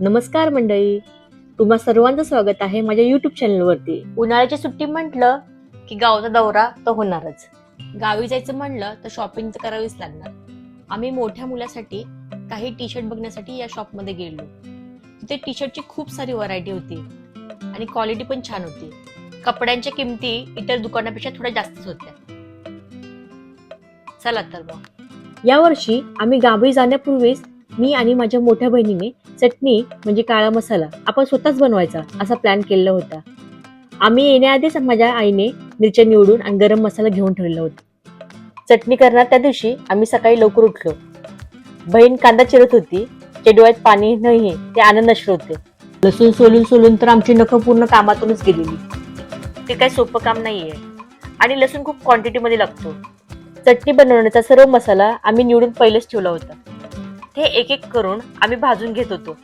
नमस्कार मंडळी. तुम्हा सर्वांचं स्वागत आहे माझ्या युट्यूब चॅनलवरती उन्हाळ्याची सुट्टी म्हटलं की गावचा दौरा तर होणारच. गावी जायचं म्हणलं तर शॉपिंग तर करावीच लागणार. आम्ही मोठ्या मुलासाठी काही टी शर्ट बघण्यासाठी या शॉपमध्ये गेलो. तिथे टी शर्टची खूप सारी व्हरायटी होती आणि क्वालिटी पण छान होती. कपड्यांच्या किमती इतर दुकानापेक्षा थोड्या जास्तच होत्या. चला तर मग. यावर्षी आम्ही गावी जाण्यापूर्वीच मी आणि माझ्या मोठ्या बहिणीने चटणी म्हणजे काळा मसाला आपण स्वतःच बनवायचा असा प्लॅन केलेला होता. आम्ही येण्याआधीच माझ्या आईने मिरच्या निवडून आणि गरम मसाला घेऊन ठेवलेला होता. चटणी करणार त्या दिवशी आम्ही सकाळी लवकर उठलो. बहीण कांदा चिरत होती ते डोळ्यात पाणी नाही ते आनंद अश्रू होते लसूण सोलून सोलून तर आमची नखं पूर्ण कामातूनच गेलेली. ते काही सोपं काम नाहीये. आणि लसूण खूप क्वांटिटीमध्ये लागतो. चटणी बनवण्याचा सर्व मसाला आम्ही निवडून पहिलेच ठेवला होता. ते एक एक करून आम्ही भाजून घेत होतो.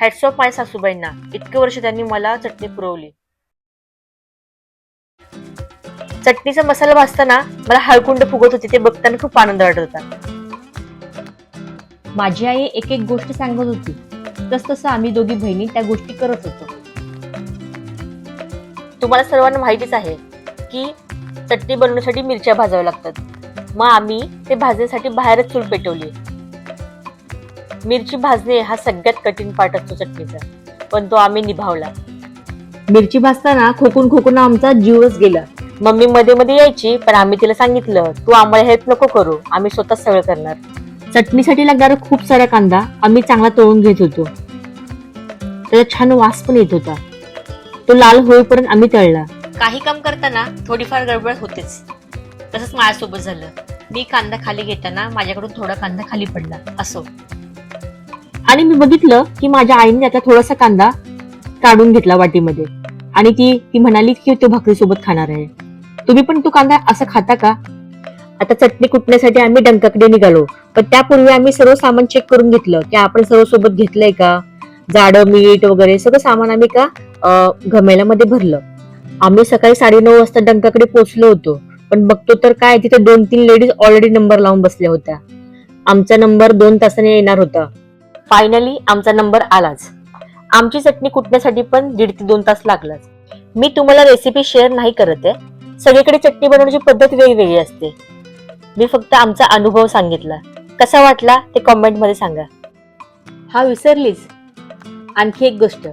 हॅट्स ऑफ माझ्या सासूबाईंना इतके वर्ष त्यांनी मला चटणी पुरवली. चटणीचा मसाला भाजताना मला हळकुंड फुगत होती ते बघताना खूप आनंद वाटत होता. माझी आई एक एक गोष्ट सांगत होती. तस तसं आम्ही दोघी बहिणी त्या गोष्टी करत होतो. तुम्हाला सर्वांना माहितीच आहे की चटणी बनवण्यासाठी मिरच्या भाजाव्या लागतात. मग आम्ही ते भाजण्यासाठी बाहेरच चूल पेटवली. मिरची भाजणे हा सगळ्यात कठीण पार्ट असतो चटणीचा. पण तो आम्ही निभावला. मिरची भाजताना खोकून खोकून आमचा जीवच गेला. मम्मी मध्ये मध्ये यायची पण आम्ही तिला सांगितलं तू आम्हाला हेल्प नको करू आम्ही स्वतः सगळं करणार. चटणीसाठी लागणारा खूप सारा कांदा आम्ही चांगला तळून घेत होतो. त्याचा छान वास पण येत होता. तो लाल होईपर्यंत आम्ही तळला. काही काम करताना थोडीफार गडबड होतेच. तसंच माझ्यासोबत झालं. मी कांदा खाली घेताना माझ्याकडून थोडा कांदा खाली पडला. असो. आणि मी बघितलं की माझ्या आईने त्यातला थोडासा कांदा काढून घेतला वाटीमध्ये. आणि ती ती म्हणाली की तो भाकरी सोबत खाणार आहे. तुम्ही पण तो कांदा असा खाता का? आता चटणी कुटण्यासाठी आम्ही डंकाकडे निघालो. पण त्यापूर्वी आम्ही सर्व सामान चेक करून घेतलं. की आपण सर्व सोबत घेतलंय का? जाड मीठ वगैरे सगळं सामान आम्ही का घमेल्यामध्ये भरलं. आम्ही सकाळी साडे नऊ वाजता डंकाकडे पोहोचलो होतो. पण बघतो तर काय तिथे दोन तीन लेडीज ऑलरेडी नंबर लावून बसल्या होत्या. आमचा नंबर दोन तासाने येणार होता. फायनली आमचा नंबर आलाच. आमची चटणी कुटण्यासाठी पण दीड ते दोन तास लागलाच. मी तुम्हाला रेसिपी शेअर नाही करत आहे. सगळीकडे चटणी बनवण्याची पद्धत वेगवेगळी असते. मी फक्त आमचा अनुभव सांगितला. कसा वाटला ते कॉमेंटमध्ये सांगा. हा विसरलीच आणखी एक गोष्ट.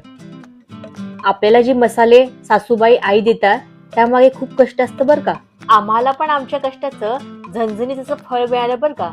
आपल्याला जी मसाले सासूबाई आई देतात त्यामागे खूप कष्ट असतं बरं का? आम्हाला पण आमच्या कष्टाचं झणझणीत असं फळ मिळालं बरं का?